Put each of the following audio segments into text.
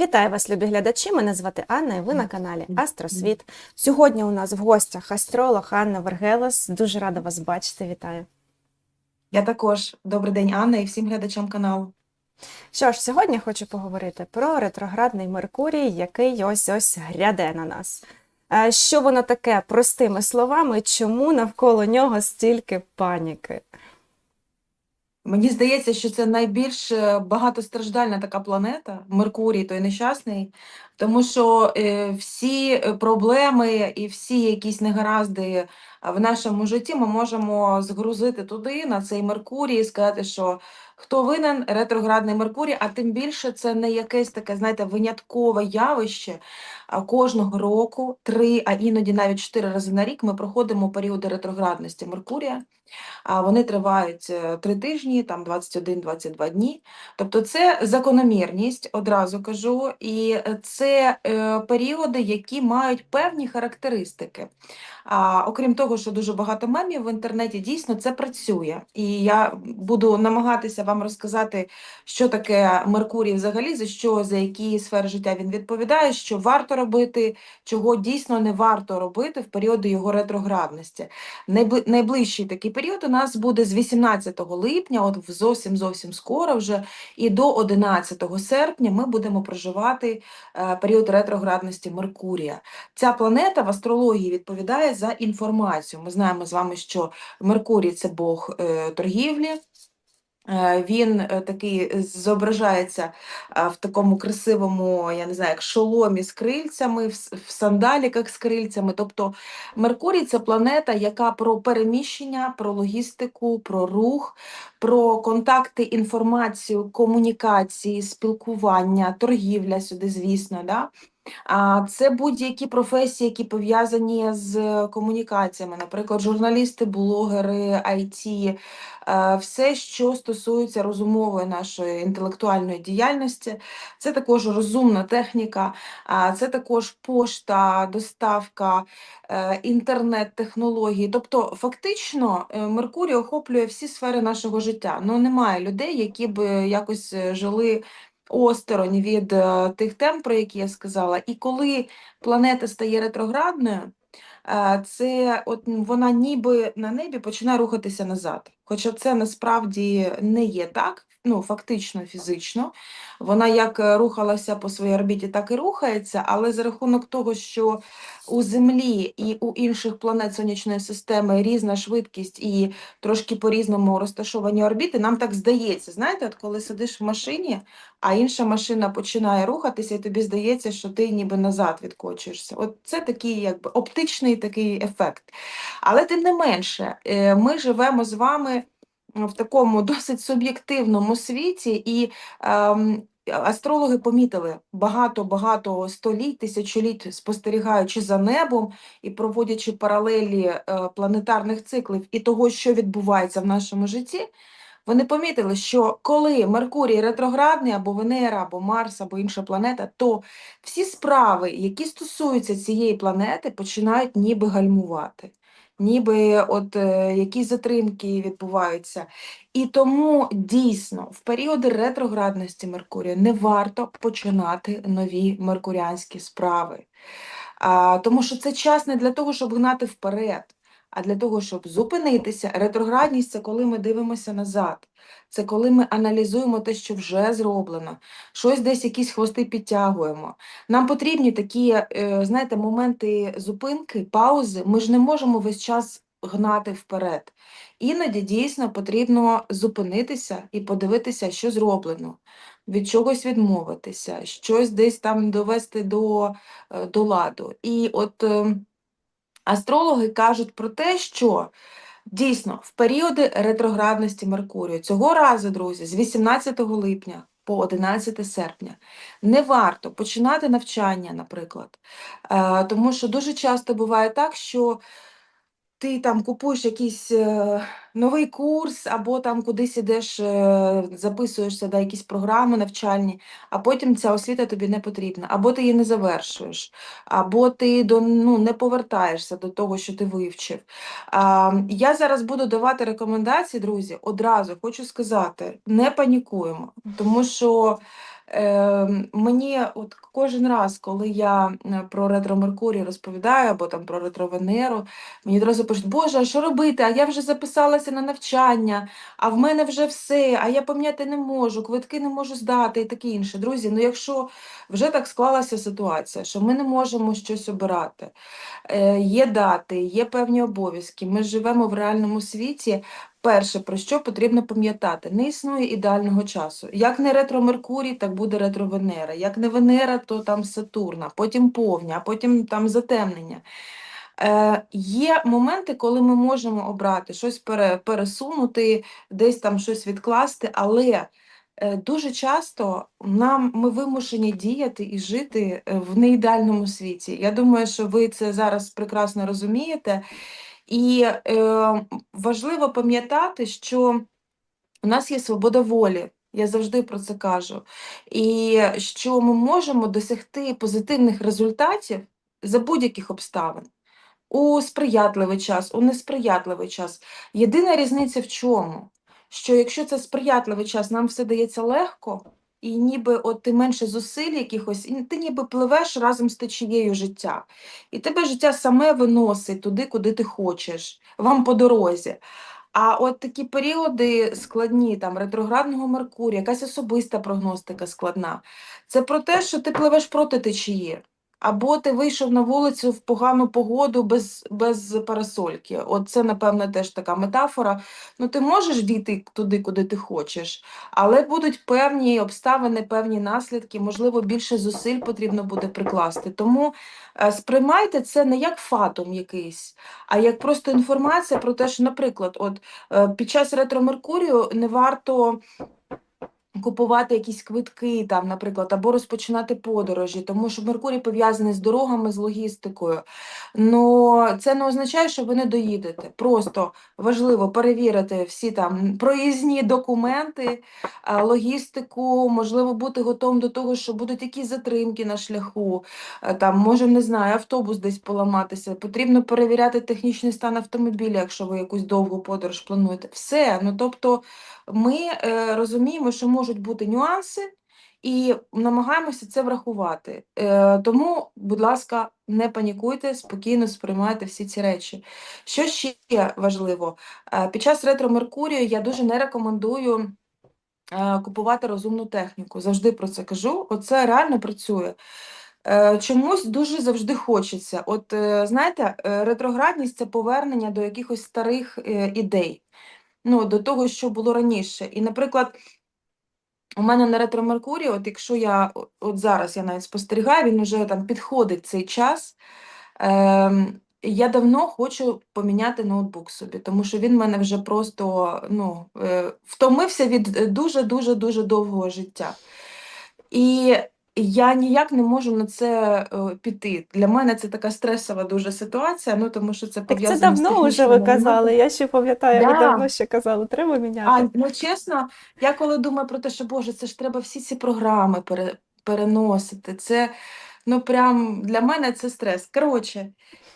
Вітаю вас, любі глядачі! Мене звати Анна, і ви на каналі Астросвіт. Сьогодні у нас в гостях астролог Анна Вергелес. Дуже рада вас бачити. Вітаю. Я також. Добрий день, Анна, і всім глядачам каналу. Що ж, сьогодні хочу поговорити про ретроградний Меркурій, який ось ось гряде на нас. Е, Що воно таке простими словами, чому навколо нього стільки паніки? Мені здається, що це найбільш е, багатостраждальна така планета, Меркурій, той нещасний, тому що е, всі е, проблеми і всі якісь негаразди в нашому житті ми можемо згрузити туди, на цей Меркурій, і сказати, що хто винен, ретроградний Меркурій, а тим більше це не якесь таке, знаєте, виняткове явище. Кожного року, три, а іноді навіть чотири рази на рік ми проходимо періоди ретроградності Меркурія. А Вони тривають е, три тижні, там 21-22 дні. Тобто це закономірність, одразу кажу, і е, це е, періоди, які мають певні характеристики. А, окрім того, що дуже багато мемів в інтернеті, дійсно це працює. І я буду намагатися вам розказати, що таке Меркурій взагалі, за що, за які сфери життя він відповідає, що варто робити, чого дійсно не варто робити в періоди його ретроградності. Найбли- Найближчий такий період у нас буде з 18 липня, от зовсім зовсім скоро вже, і до 11 серпня ми будемо проживати е, період ретроградності Меркурія. Ця планета в астрології відповідає за інформацію. Ми знаємо з вами, що Меркурій це Бог е, торгівлі. Е, Він е, такий зображається в такому красивому, я не знаю, як шоломі з крильцями, в сандаліках з крильцями. Тобто Меркурій це планета, яка про переміщення, про логістику, про рух, про контакти, інформацію, комунікації, спілкування, торгівля сюди, звісно. Да? А це будь-які професії, які пов'язані з комунікаціями, наприклад, журналісти, блогери, IT, е, все, що стосується розумової нашої інтелектуальної діяльності. Це також розумна техніка, це також пошта, доставка, е, інтернет-технології. Тобто, фактично, е, Меркурій охоплює всі сфери нашого життя. Ну, немає людей, які б якось жили осторонь від е, тих тем, про які я сказала. І коли планета стає ретроградною, е, це от вона ніби на небі починає рухатися назад. Хоча це насправді не є так, ну фактично, фізично. Вона як е, рухалася по своїй орбіті, так і рухається, але за рахунок того, що у Землі і у інших планет сонячної системи різна швидкість і трошки по-різному розташовані орбіти, нам так здається. Знаєте, от коли сидиш в машині, а інша машина починає рухатися, і тобі здається, що ти ніби назад відкочуєшся. От це такий якби оптичний такий ефект. Але тим не менше, е, ми живемо з вами в такому досить суб'єктивному світі, і ем, астрологи помітили багато-багато століть, тисячоліть спостерігаючи за небом і проводячи паралелі е, планетарних циклів і того, що відбувається в нашому житті. Вони помітили, що коли Меркурій ретроградний, або Венера, або Марс, або інша планета, то всі справи, які стосуються цієї планети, починають ніби гальмувати, ніби от е, якісь затримки відбуваються. І тому дійсно в періоди ретроградності Меркурія не варто починати нові меркуріанські справи. А, тому що це час не для того, щоб гнати вперед, а для того, щоб зупинитися. Ретроградність це коли ми дивимося назад. Це коли ми аналізуємо те, що вже зроблено, щось десь якісь хвости підтягуємо. Нам потрібні такі, е, знаєте, моменти зупинки, паузи. Ми ж не можемо весь час гнати вперед. Іноді дійсно потрібно зупинитися і подивитися, що зроблено, від чогось відмовитися, щось десь там довести до, е, до ладу. І от е, астрологи кажуть про те, що Дійсно, в періоди ретроградності Меркурію цього разу, друзі, з 18 липня по 11 серпня не варто починати навчання, наприклад. Е, тому що дуже часто буває так, що ти там купуєш якийсь е, новий курс, або там кудись ідеш, е, записуєшся на якісь програми навчальні, а потім ця освіта тобі не потрібна, або ти її не завершуєш, або ти до, ну, не повертаєшся до того, що ти вивчив. А, я зараз буду давати рекомендації, друзі. Одразу хочу сказати: не панікуємо, тому що мені от кожен раз, коли я про ретро Меркурій розповідаю або там про ретро Венеру, мені одразу пишуть, Боже, а що робити? А я вже записалася на навчання, а в мене вже все, а я поміняти не можу, квитки не можу здати і таке інше. Друзі, ну якщо вже так склалася ситуація, що ми не можемо щось обирати, е, є дати, є певні обов'язки, ми живемо в реальному світі. Перше, про що потрібно пам'ятати, не існує ідеального часу. Як не ретро Меркурій, так буде ретро Венера. Як не Венера, то там Сатурна, потім повня, потім там затемнення. Е, є моменти, коли ми можемо обрати щось пере, пересунути, десь там щось відкласти, але е, дуже часто нам ми вимушені діяти і жити е, в неідеальному світі. Я думаю, що ви це зараз прекрасно розумієте. І е, важливо пам'ятати, що у нас є свобода волі. Я завжди про це кажу. І що ми можемо досягти позитивних результатів за будь-яких обставин. У сприятливий час, у несприятливий час. Єдина різниця в чому? Що якщо це сприятливий час, нам все дається легко, і ніби от ти менше зусиль якихось, і ти ніби пливеш разом з течією життя. І тебе життя саме виносить туди, куди ти хочеш, вам по дорозі. А от такі періоди складні, там ретроградного Меркурія, якась особиста прогностика складна. Це про те, що ти пливеш проти течії. Або ти вийшов на вулицю в погану погоду без, без парасольки. От це, напевно, теж така метафора. Ну, ти можеш дійти туди, куди ти хочеш, але будуть певні обставини, певні наслідки, можливо, більше зусиль потрібно буде прикласти. Тому е, сприймайте це не як фатум якийсь, а як просто інформація про те, що, наприклад, от е, під час ретро Меркурію не варто купувати якісь квитки, там, наприклад, або розпочинати подорожі, тому що Меркурій пов'язаний з дорогами, з логістикою. Ну, це не означає, що ви не доїдете. Просто важливо перевірити всі там проїзні документи, логістику, можливо, бути готовим до того, що будуть якісь затримки на шляху, там, може, не знаю, автобус десь поламатися. Потрібно перевіряти технічний стан автомобіля, якщо ви якусь довгу подорож плануєте. Все. Ну, тобто, ми е, розуміємо, що можуть бути нюанси, і намагаємося це врахувати. Е, тому, будь ласка, не панікуйте, спокійно сприймайте всі ці речі. Що ще важливо? Е, під час ретро Меркурію я дуже не рекомендую е, купувати розумну техніку. Завжди про це кажу. Оце реально працює. Е, Чомусь дуже завжди хочеться. От е, знаєте, ретроградність це повернення до якихось старих ідей ну, до того, що було раніше. І, наприклад, у мене на ретро Меркурій, от якщо я от зараз я навіть спостерігаю, він вже там підходить цей час. Ем, я давно хочу поміняти ноутбук собі, тому що він в мене вже просто ну, е, втомився від е, дуже-дуже дуже довгого життя. І я ніяк не можу на це е, піти. Для мене це така стресова дуже ситуація, ну тому що це Так це пов'язано з давно вже технічними ви моментами. казали. Я ще пам'ятаю, ви Да. давно ще казали, треба А міняти. ну чесно, я коли думаю про те, що Боже, це ж треба всі ці програми пере, переносити. Це ну прям для мене це стрес. Коротше,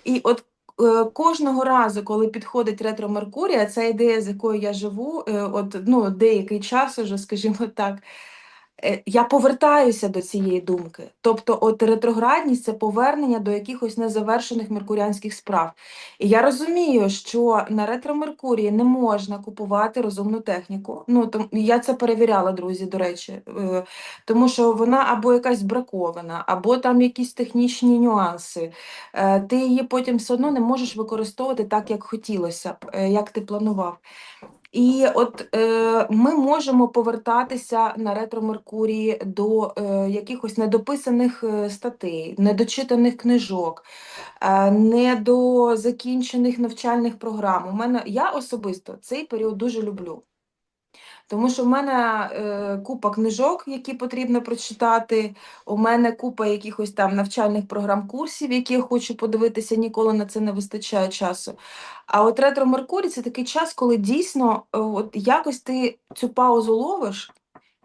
і от е, кожного разу, коли підходить ретро Меркурія, ця ідея, з якою я живу, е, от ну деякий час уже, скажімо так. Е, Я повертаюся до цієї думки. Тобто, от ретроградність це повернення до якихось незавершених меркуріанських справ. І я розумію, що на ретро Меркурії не можна купувати розумну техніку. Ну, там, я це перевіряла, друзі, до речі, е, тому що вона або якась бракована, або там якісь технічні нюанси. Е, Ти її потім все одно не можеш використовувати так, як хотілося б, як ти планував. І от е, ми можемо повертатися на ретро Меркурії до е, якихось недописаних е, статей, недочитаних книжок, е, недозакінчених навчальних програм. У мене я особисто цей період дуже люблю. Тому що в мене е, купа книжок, які потрібно прочитати. У мене купа якихось там навчальних програм, курсів, які я хочу подивитися, ніколи на це не вистачає часу. А от ретро Меркурій це такий час, коли дійсно е, от якось ти цю паузу ловиш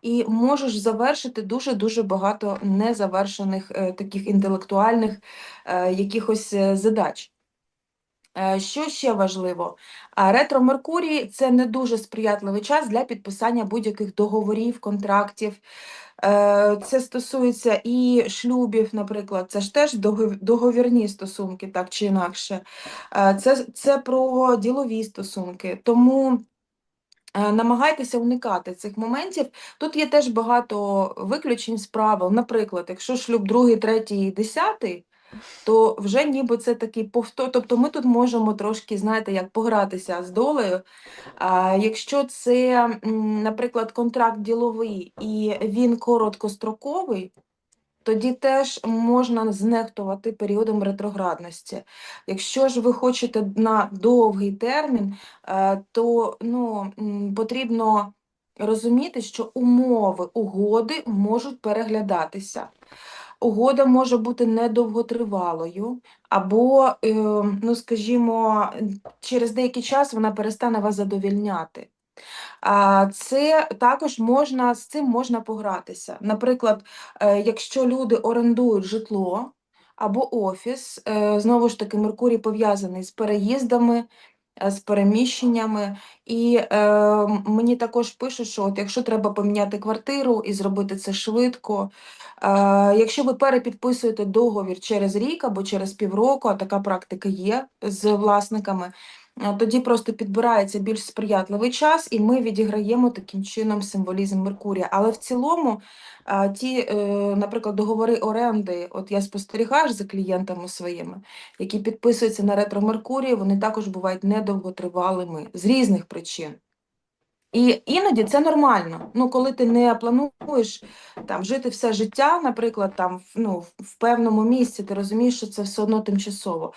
і можеш завершити дуже-дуже багато незавершених е, таких інтелектуальних е, якихось е, задач. Е, Що ще важливо? Ретро Меркурій це не дуже сприятливий час для підписання будь-яких договорів, контрактів. Е, Це стосується і шлюбів, наприклад, це ж теж договірні стосунки, так чи інакше. Е, Це, це про ділові стосунки. Тому намагайтеся уникати цих моментів. Тут є теж багато виключень з правил. Наприклад, якщо шлюб другий, третій, десятий, то вже ніби це такий повтор. Тобто ми тут можемо трошки, знаєте, як погратися з долею. А, якщо це, наприклад, контракт діловий і він короткостроковий, тоді теж можна знехтувати періодом ретроградності. Якщо ж ви хочете на довгий термін, е, то ну, потрібно розуміти, що умови угоди можуть переглядатися. Угода може бути недовготривалою, або, е, ну, скажімо, через деякий час вона перестане вас задовільняти. Це також можна з цим можна погратися. Наприклад, е, якщо люди орендують житло або офіс, е, знову ж таки, Меркурій пов'язаний з переїздами, з переміщеннями. І е, мені також пишуть, що от якщо треба поміняти квартиру і зробити це швидко, е, якщо ви перепідписуєте договір через рік або через півроку, а така практика є з власниками. А Тоді просто підбирається більш сприятливий час, і ми відіграємо таким чином символізм Меркурія. Але в цілому а, ті, е, наприклад, договори оренди, от я спостерігаю за клієнтами своїми, які підписуються на ретро Меркурії, вони також бувають недовготривалими з різних причин. І іноді це нормально. Ну, коли ти не плануєш там жити все життя, наприклад, там ну, в певному місці, ти розумієш, що це все одно тимчасово.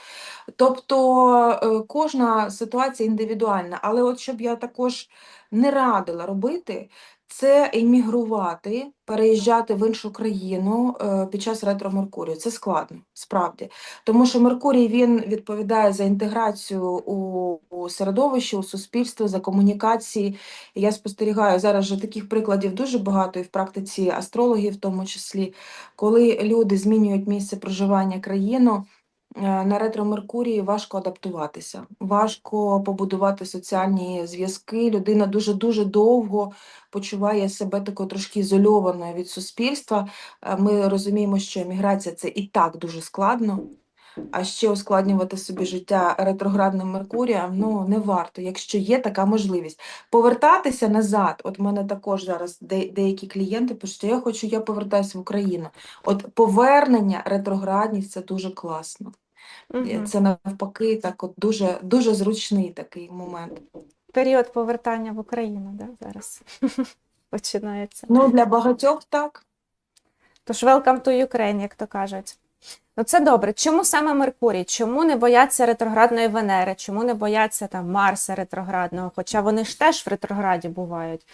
Тобто е, кожна ситуація індивідуальна, але от щоб я також не радила робити, це емігрувати, переїжджати в іншу країну е, під час ретро Меркурію. Це складно, справді. Тому що Меркурій він відповідає за інтеграцію у, середовище, у суспільство, за комунікації. Я спостерігаю зараз же таких прикладів дуже багато і в практиці астрологів, в тому числі, коли люди змінюють місце проживання країну. Е, На ретро Меркурії важко адаптуватися, важко побудувати соціальні зв'язки. Людина дуже-дуже довго почуває себе такою трошки ізольованою від суспільства. Е, Ми розуміємо, що еміграція це і так дуже складно, а ще ускладнювати собі життя ретроградним Меркурієм ну не варто, якщо є така можливість. Повертатися назад, от в мене також зараз де, деякі клієнти пишуть, я хочу, я повертаюся в Україну. От повернення ретроградність це дуже класно. Мгм. Це навпаки так от дуже, дуже зручний такий момент. Період повертання в Україну, да, зараз починається. Ну, для багатьох так. Тож welcome to Ukraine, як то кажуть. Ну це добре. Чому саме Меркурій? Чому не бояться ретроградної Венери? Чому не бояться там Марса ретроградного? Хоча вони ж теж в ретрограді бувають.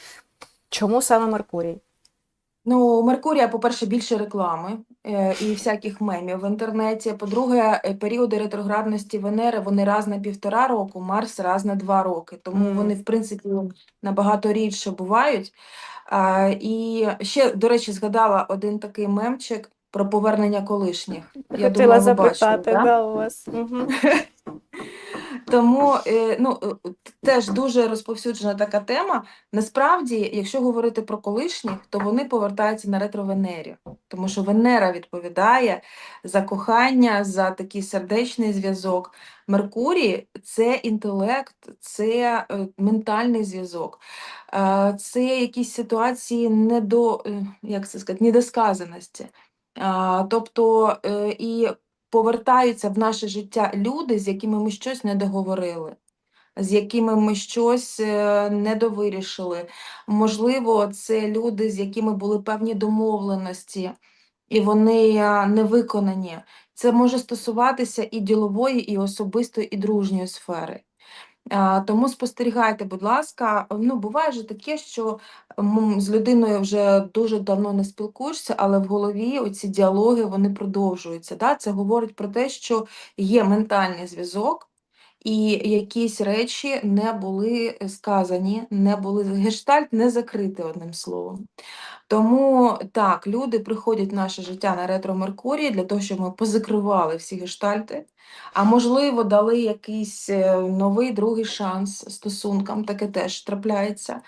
Чому саме Меркурій? Ну, у Меркурія, по-перше, більше реклами е, і всяких мемів в інтернеті. По-друге, е, періоди ретроградності Венери вони раз на півтора року, Марс раз на два роки. Тому Мгм. вони, в принципі, набагато рідше бувають. А, і ще, до речі, згадала один такий мемчик про повернення колишніх. Я Хотіла думаю, ви бачили, запитати, да? да, у вас. Угу. Тому е, ну, е, теж дуже розповсюджена така тема. Насправді, якщо говорити про колишніх, то вони повертаються на ретро-Венері, тому що Венера відповідає за кохання, за такий сердечний зв'язок. Меркурій це інтелект, це е, ментальний зв'язок, це якісь ситуації недо, як це сказати, недосказаності. Тобто е, і повертаються в наше життя люди, з якими ми щось не договорили, з якими ми щось е, не довирішили. Можливо, це люди, з якими були певні домовленості, і вони не виконані. Це може стосуватися і ділової, і особистої, і дружньої сфери. А, Тому спостерігайте, будь ласка. Ну, буває ж таке, що з людиною вже дуже давно не спілкуєшся, але в голові оці діалоги вони продовжуються. Да? Це говорить про те, що є ментальний зв'язок, і якісь речі не були сказані, не були гештальт не закритий одним словом. Тому так, люди приходять в наше життя на ретро Меркурій для того, щоб ми позакривали всі гештальти, а можливо, дали якийсь е, новий другий шанс стосункам, таке теж трапляється.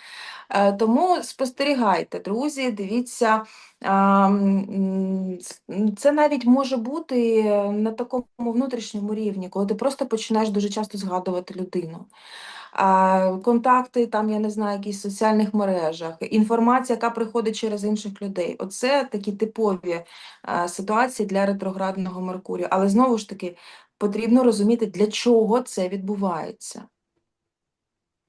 Е, Тому спостерігайте, друзі, дивіться. Це навіть може бути на такому внутрішньому рівні, коли ти просто починаєш дуже часто згадувати людину. Контакти, там, я не знаю, якісь соціальних мережах, інформація, яка приходить через інших людей. Оце такі типові ситуації для ретроградного Меркурію. Але знову ж таки, потрібно розуміти, для чого це відбувається.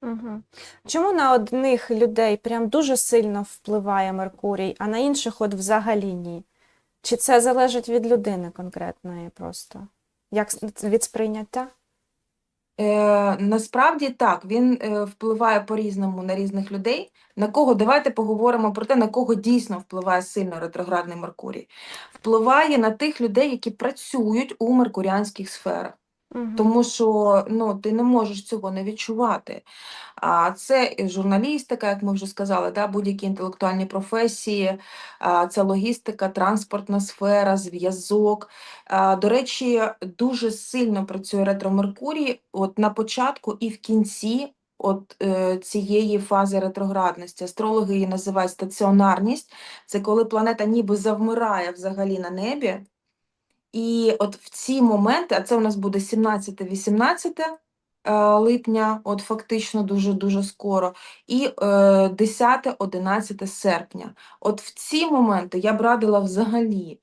Угу. Чому на одних людей прям дуже сильно впливає Меркурій, а на інших от взагалі ні? Чи це залежить від людини конкретної просто? Як від сприйняття? Е, насправді так, він е, впливає по-різному на різних людей. На кого давайте поговоримо про те, на кого дійсно впливає сильно ретроградний Меркурій. Впливає на тих людей, які працюють у меркуріанських сферах. Тому що ну, ти не можеш цього не відчувати. А це і журналістика, як ми вже сказали, да, будь-які інтелектуальні професії, а, це логістика, транспортна сфера, зв'язок. До речі, дуже сильно працює ретро Меркурій от на початку і в кінці от, е, цієї фази ретроградності. Астрологи її називають стаціонарність. Це коли планета ніби завмирає взагалі на небі. І от в ці моменти, а це у нас буде 17-18 е, липня, от фактично дуже-дуже скоро, і е, 10-11 серпня. От в ці моменти я б радила взагалі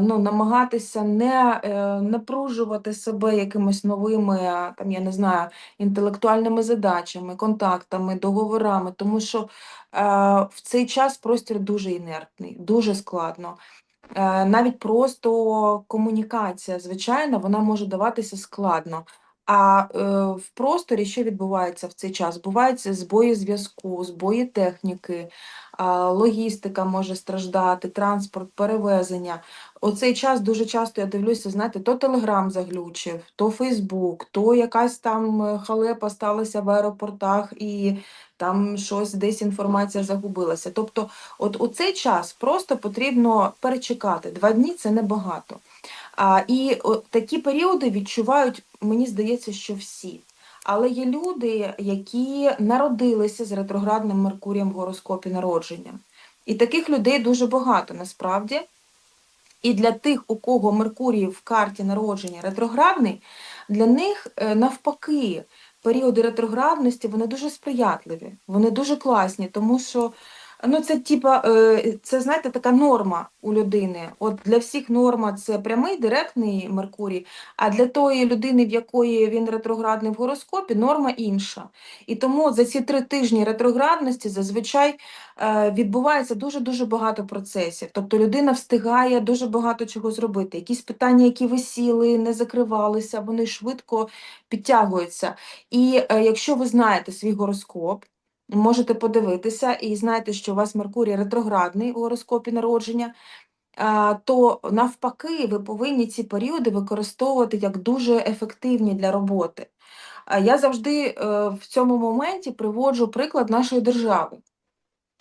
ну, намагатися не е, напружувати себе якимись новими, там, я не знаю, інтелектуальними задачами, контактами, договорами, тому що е, в цей час простір дуже інертний, дуже складно. Е, Навіть просто комунікація, звичайно, вона може даватися складно. А е, в просторі що відбувається в цей час? Буваються збої зв'язку, збої техніки, а, логістика може страждати, транспорт, перевезення. Оцей час дуже часто я дивлюся, знаєте, то Телеграм заглючив, то Фейсбук, то якась там е, халепа сталася в аеропортах і там щось десь інформація загубилася. Тобто От у цей час просто потрібно перечекати. Два дні це небагато. А, і от такі періоди відчувають, мені здається, що всі. Але є люди, які народилися з ретроградним Меркурієм в гороскопі народження. І таких людей дуже багато насправді. І для тих, у кого Меркурій в карті народження ретроградний, для них е, навпаки періоди ретроградності вони дуже сприятливі, вони дуже класні, тому що ну, це типа, е, це знаєте, така норма у людини. От для всіх норма це прямий директний Меркурій, а для тої людини, в якої він ретроградний в гороскопі, норма інша. І тому за ці три тижні ретроградності зазвичай е, відбувається дуже-дуже багато процесів. Тобто людина встигає дуже багато чого зробити. Якісь питання, які висіли, не закривалися, вони швидко підтягуються. І е, якщо ви знаєте свій гороскоп, можете подивитися і знаєте, що у вас Меркурій ретроградний у гороскопі народження, то навпаки, ви повинні ці періоди використовувати як дуже ефективні для роботи. Я завжди е, в цьому моменті приводжу приклад нашої держави.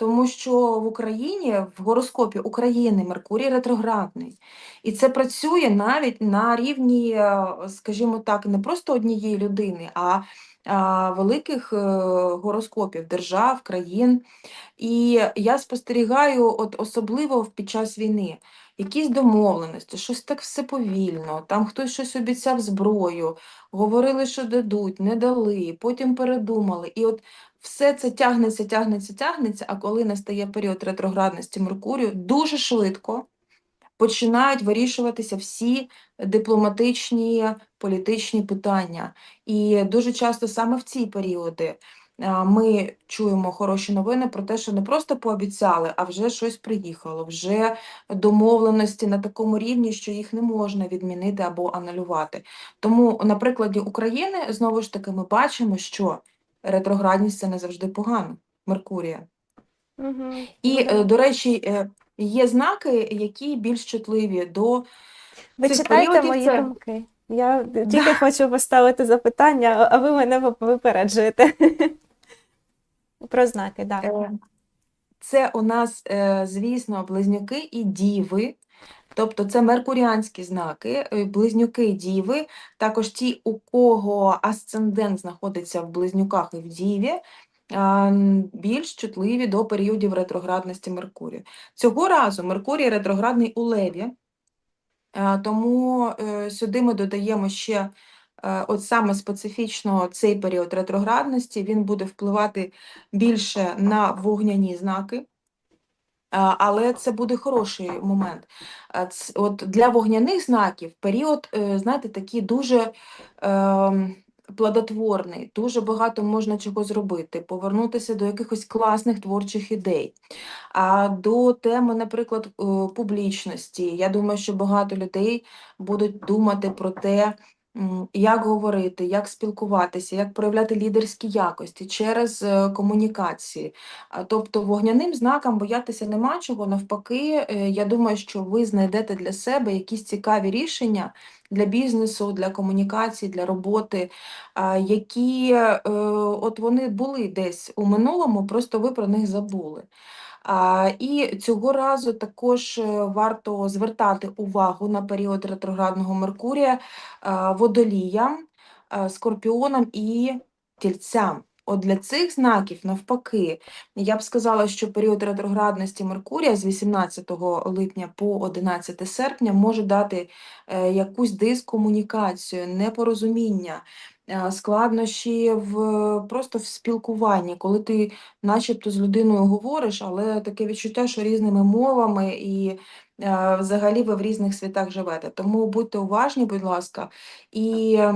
Тому що в Україні, в гороскопі України Меркурій ретроградний. І це працює навіть на рівні, е, скажімо так, не просто однієї людини, а, великих е, гороскопів держав, країн. І я спостерігаю, от особливо під час війни, якісь домовленості, щось так все повільно, там хтось щось обіцяв зброю, говорили, що дадуть, не дали, потім передумали. І от все це тягнеться, тягнеться, тягнеться, а коли настає період ретроградності Меркурію, дуже швидко починають вирішуватися всі дипломатичні, політичні питання. І дуже часто саме в ці періоди ми чуємо хороші новини про те, що не просто пообіцяли, а вже щось приїхало, вже домовленості на такому рівні, що їх не можна відмінити або анулювати. Тому на прикладі України знову ж таки ми бачимо, що ретроградність це не завжди погано. Меркурія. Угу. І, е, до речі, е, є знаки, які більш чутливі до Ви цих читайте періодів. мої Це думки. Я тільки хочу поставити запитання, а ви мене випереджуєте. Про знаки, так. Е, Це у нас, звісно, близнюки і діви. Тобто це меркуріанські знаки, е, близнюки діви, також ті, у кого асцендент знаходиться в близнюках і в діві, більш чутливі до періодів ретроградності Меркурію. Цього разу Меркурій ретроградний у Леві, тому е, сюди ми додаємо ще е, от саме специфічно цей період ретроградності, він буде впливати більше на вогняні знаки. А, Але це буде хороший момент. От для вогняних знаків період, е, знаєте, такий дуже ем, плодотворний, дуже багато можна чого зробити, повернутися до якихось класних творчих ідей. А до теми, наприклад, е, публічності, я думаю, що багато людей будуть думати про те, як говорити, як спілкуватися, як проявляти лідерські якості через е, комунікації. Тобто вогняним знакам боятися нема чого. Навпаки, е, я думаю, що ви знайдете для себе якісь цікаві рішення для бізнесу, для комунікації, для роботи, які е, от вони були десь у минулому, просто ви про них забули. І цього разу також е, варто звертати увагу на період ретроградного Меркурія водоліям, скорпіонам і тільцям. От для цих знаків, навпаки, я б сказала, що період ретроградності Меркурія з 18 липня по 11 серпня може дати е, якусь дискомунікацію, непорозуміння, складнощі в просто в спілкуванні, коли ти начебто з людиною говориш, але таке відчуття, що різними мовами і е, взагалі ви в різних світах живете. Тому будьте уважні, будь ласка, і е,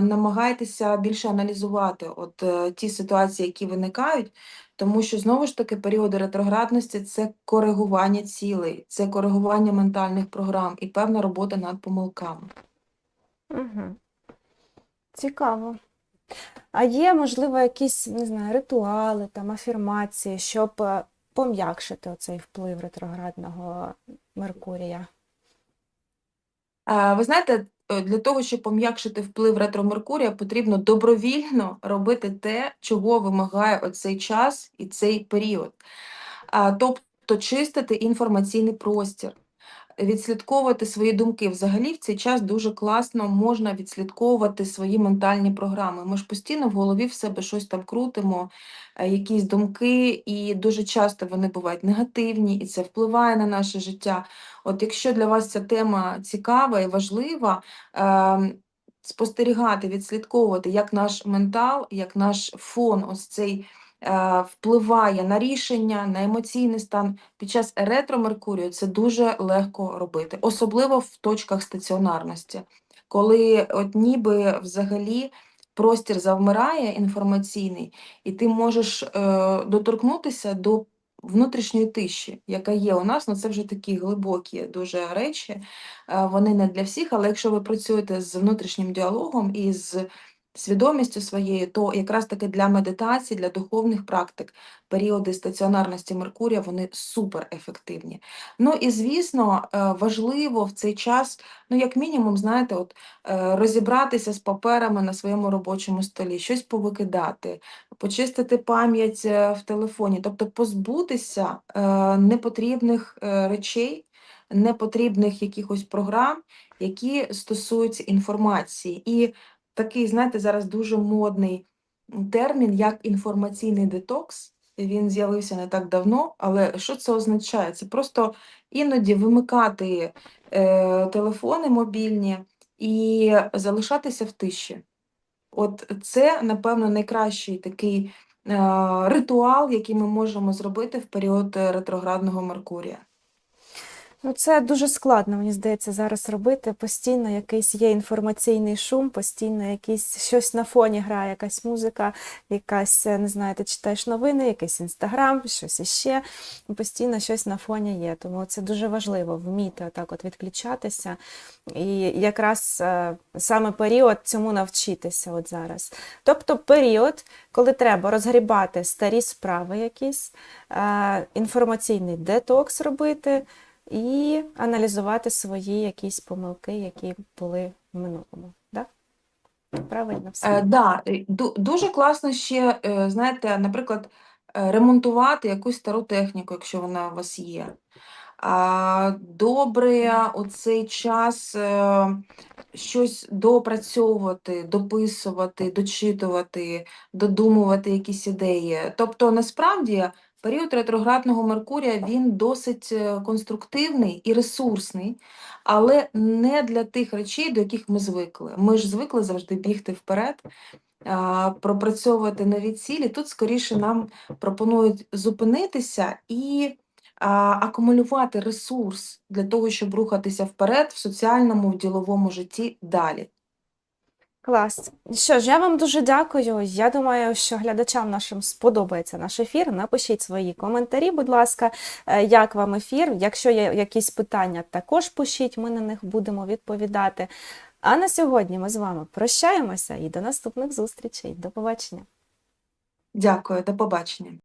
намагайтеся більше аналізувати от е, ті ситуації, які виникають. Тому що знову ж таки періоди ретроградності це коригування цілей, це коригування ментальних програм і певна робота над помилками. Угу. Цікаво. А є, можливо, якісь, не знаю, ритуали, там, афірмації, щоб е, пом'якшити оцей вплив ретроградного Меркурія? Ви знаєте, е, для того, щоб пом'якшити вплив ретро-Меркурія, потрібно добровільно робити те, чого вимагає оцей час і цей період. Тобто чистити інформаційний простір, відслідковувати свої думки. Взагалі в цей час дуже класно можна відслідковувати свої ментальні програми. Ми ж постійно в голові в себе щось там крутимо, е, якісь думки, і дуже часто вони бувають негативні, і це впливає на наше життя. От якщо для вас ця тема цікава і важлива, ем, спостерігати, відслідковувати, як наш ментал, як наш фон, ось цей впливає на рішення, на емоційний стан. Під час ретро-Меркурію, це дуже легко робити, особливо в точках стаціонарності, коли от ніби взагалі простір завмирає інформаційний, і ти можеш е, доторкнутися до внутрішньої тиші, яка є у нас, ну це вже такі глибокі дуже речі, е, вони не для всіх, але якщо ви працюєте з внутрішнім діалогом і з свідомістю своєю, то якраз таки для медитації, для духовних практик періоди стаціонарності Меркурія, вони супер ефективні. Ну і звісно, е, важливо в цей час, ну як мінімум, знаєте, от е, розібратися з паперами на своєму робочому столі, щось повикидати, почистити пам'ять е, в телефоні, тобто позбутися непотрібних речей, непотрібних якихось програм, які стосуються інформації. І такий, знаєте, зараз дуже модний термін, як інформаційний детокс. Він з'явився не так давно, але що це означає? Це просто іноді вимикати е, телефони мобільні і залишатися в тиші. От це, напевно, найкращий такий е, ритуал, який ми можемо зробити в період е, ретроградного Меркурія. Ну, це дуже складно, мені здається, зараз робити. Постійно якийсь є інформаційний шум, постійно якийсь щось на фоні грає, якась музика, якась, е, не знаю, ти читаєш новини, якийсь інстаграм, щось іще. Постійно щось на фоні є. Тому це дуже важливо вміти отак от відключатися. І якраз е, саме період цьому навчитися от зараз. Тобто період, коли треба розгрібати старі справи якісь, е, інформаційний детокс робити і аналізувати свої якісь помилки, які були в минулому. Да? Правильно все. Е, да, дуже класно ще, е, знаєте, наприклад, е, ремонтувати якусь стару техніку, якщо вона у вас є. Добре у цей час е, щось доопрацьовувати, дописувати, дочитувати, додумувати якісь ідеї. Тобто, насправді, період ретроградного Меркурія він досить е, конструктивний і ресурсний, але не для тих речей, до яких ми звикли. Ми ж звикли завжди бігти вперед, пропрацьовувати нові цілі. Тут скоріше нам пропонують зупинитися і акумулювати ресурс для того, щоб рухатися вперед в соціальному, в діловому житті далі. Клас. Що ж, я вам дуже дякую. Я думаю, що глядачам нашим сподобається наш ефір. Напишіть свої коментарі, будь ласка, е, як вам ефір. Якщо є якісь питання, також пишіть, ми на них будемо відповідати. А на сьогодні ми з вами прощаємося і до наступних зустрічей. До побачення. Дякую, до побачення.